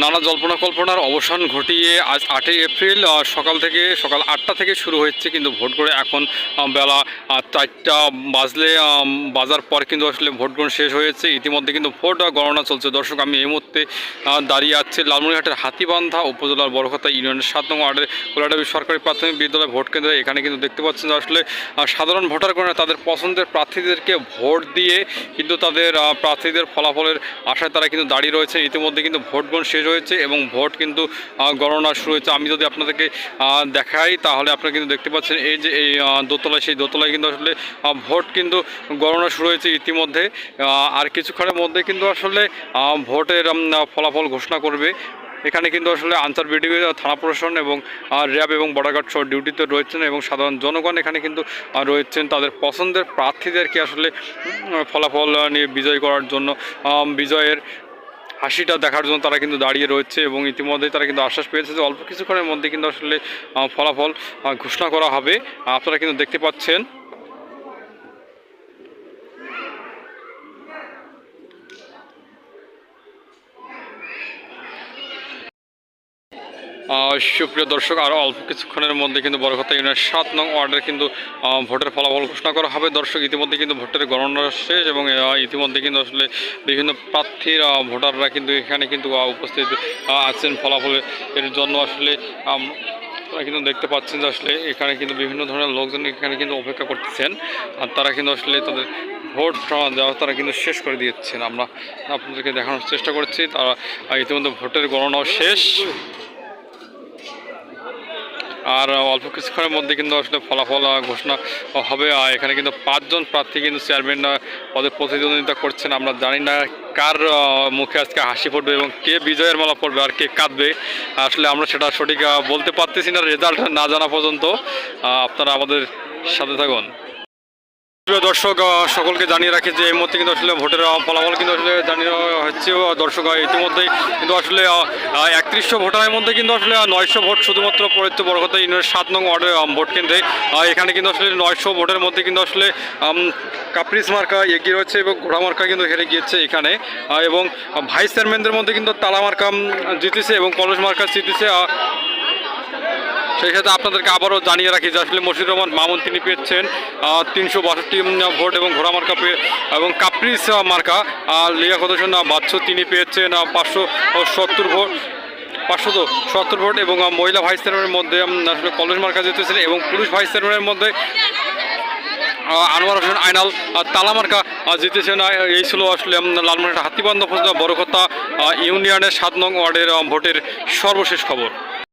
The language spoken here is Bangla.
নানা জল্পনা কল্পনার অবসান ঘটিয়ে আজ আটই এপ্রিল সকাল থেকে, সকাল আটটা থেকে শুরু হচ্ছে কিন্তু ভোট করে এখন বেলা চারটা বাজলে বাজার পর কিন্তু আসলে ভোট গ্রহণ শেষ হয়েছে। ইতিমধ্যে কিন্তু ভোট গণনা চলছে। দর্শক, আমি এই মুহূর্তে দাঁড়িয়ে আছি লালমনিরহাটের হাতিবান্ধা উপজেলার বড়খতা ইউনিয়নের সাত নং ওয়ার্ডের কোলাডাবি সরকারি প্রাথমিক বিদ্যালয় ভোট কেন্দ্রে। এখানে কিন্তু দেখতে পাচ্ছেন যে আসলে সাধারণ ভোটারগণরা তাদের পছন্দের প্রার্থীদেরকে ভোট দিয়ে কিন্তু তাদের প্রার্থীদের ফলাফলের আশায় তারা কিন্তু দাঁড়িয়ে রয়েছে ইতিমধ্যে কিন্তু ভোট গ্রহণ শেষ হয়েছে এবং ভোট কিন্তু গণনা শুরু হয়েছে। আমি যদি আপনাদেরকে দেখাই তাহলে আপনারা কিন্তু দেখতে পাচ্ছেন এই যে এই আহ, দোতলায় সেই দোতলায় কিন্তু আসলে ভোট কিন্তু গণনা শুরু হয়েছে ইতিমধ্যে। আর কিছুক্ষণের মধ্যে কিন্তু আসলে ভোটের ফলাফল ঘোষণা করবে। এখানে কিন্তু আসলে আনসার বিডিও থানা প্রশাসন এবং র্যাব এবং বর্ডার সহ ডিউটিতে রয়েছেন এবং সাধারণ জনগণ এখানে কিন্তু রয়েছেন। তাদের পছন্দের প্রার্থীদেরকে আসলে ফলাফল নিয়ে বিজয় করার জন্য বিজয়ের হাসিটা দেখার জন্য তারা কিন্তু দাঁড়িয়ে রয়েছে এবং ইতিমধ্যেই তারা কিন্তু আশ্বাস পেয়েছে যে অল্প কিছুক্ষণের মধ্যে কিন্তু আসলে ফলাফল ঘোষণা করা হবে। আপনারা কিন্তু দেখতে পাচ্ছেন সুপ্রিয় দর্শক আরও অল্প কিছুক্ষণের মধ্যে কিন্তু বড়কথা ইউনিয়নের সাত নং ওয়ার্ডের কিন্তু ভোটের ফলাফল ঘোষণা করা হবে। দর্শক, ইতিমধ্যে কিন্তু ভোটের গণনা শেষ এবং ইতিমধ্যে কিন্তু আসলে বিভিন্ন প্রার্থীর ভোটাররা কিন্তু এখানে কিন্তু উপস্থিত আছেন। ফলাফলের এর জন্য আসলে আপনারা কিন্তু দেখতে পাচ্ছেন যে আসলে এখানে কিন্তু বিভিন্ন ধরনের লোকজন এখানে কিন্তু অপেক্ষা করতেছেন। আর তারা কিন্তু আসলে তাদের ভোট দেওয়া তারা কিন্তু শেষ করে দিচ্ছেন আমরা আপনাদেরকে দেখানোর চেষ্টা করছি। তারা ইতিমধ্যে ভোটের গণনাও শেষ। আর অল্প কিছুক্ষণের মধ্যে কিন্তু আসলে ফলাফল ঘোষণা হবে। আর এখানে কিন্তু পাঁচজন প্রার্থী কিন্তু চেয়ারম্যান পদে প্রতিদ্বন্দ্বিতা করছেন। আমরা জানি না কার মুখে আজকে হাসি ফুটবে এবং কে বিজয়ের মালা পড়বে আর কে কাঁদবে। আসলে আমরা সেটা সঠিক বলতে পারতেছি না রেজাল্ট না জানা পর্যন্ত। আপনারা আমাদের সাথে থাকুন। প্রিয় দর্শক সকলকে জানিয়ে রাখি যে এই মুহূর্তে কিন্তু আসলে ভোটের ফলাফল কিন্তু আসলে জানিয়ে হচ্ছে। দর্শক ইতিমধ্যেই কিন্তু আসলে একত্রিশশো ভোটারের মধ্যে কিন্তু আসলে নয়শো ভোট শুধুমাত্র পড়েছে বড় ইউনিয়নের সাত নং ওয়ার্ডে ভোট কেন্দ্রে। এখানে কিন্তু আসলে নয়শো ভোটের মধ্যে কিন্তু আসলে কাপ্রিস মার্কা এগিয়ে রয়েছে এবং ঘোড়া মার্কা কিন্তু হেরে গিয়েছে এখানে। এবং ভাইস চেয়ারম্যানদের মধ্যে কিন্তু তালা মার্কা জিতেছে এবং কলস মার্কা জিতেছে। সেই সাথে আপনাদেরকে আবারও জানিয়ে রাখি যে আসলে মশির রহমান মামুন তিনি পেয়েছেন তিনশো বাষট্টি ভোট এবং ঘোড়া মার্কা পেয়ে, এবং কাপ্রিস মার্কা লিয়াকত হোসেন বাচ্চু তিনি পেয়েছেন পাঁচশো সত্তর ভোট পাঁচশত সত্তর ভোট এবং মহিলা ভাইস চেয়ারম্যানের মধ্যে আসলে কলেজ মার্কা জিতেছেন এবং পুরুষ ভাইস চেয়ারম্যানের মধ্যে আনোয়ার হোসেন, আইনাল তালামার্কা জিতেছেন এই ছিল আসলে লালমনিরহাট হাতিবান্ধ উপজেলা বড়কথা ইউনিয়নের সাত নং ওয়ার্ডের ভোটের সর্বশেষ খবর।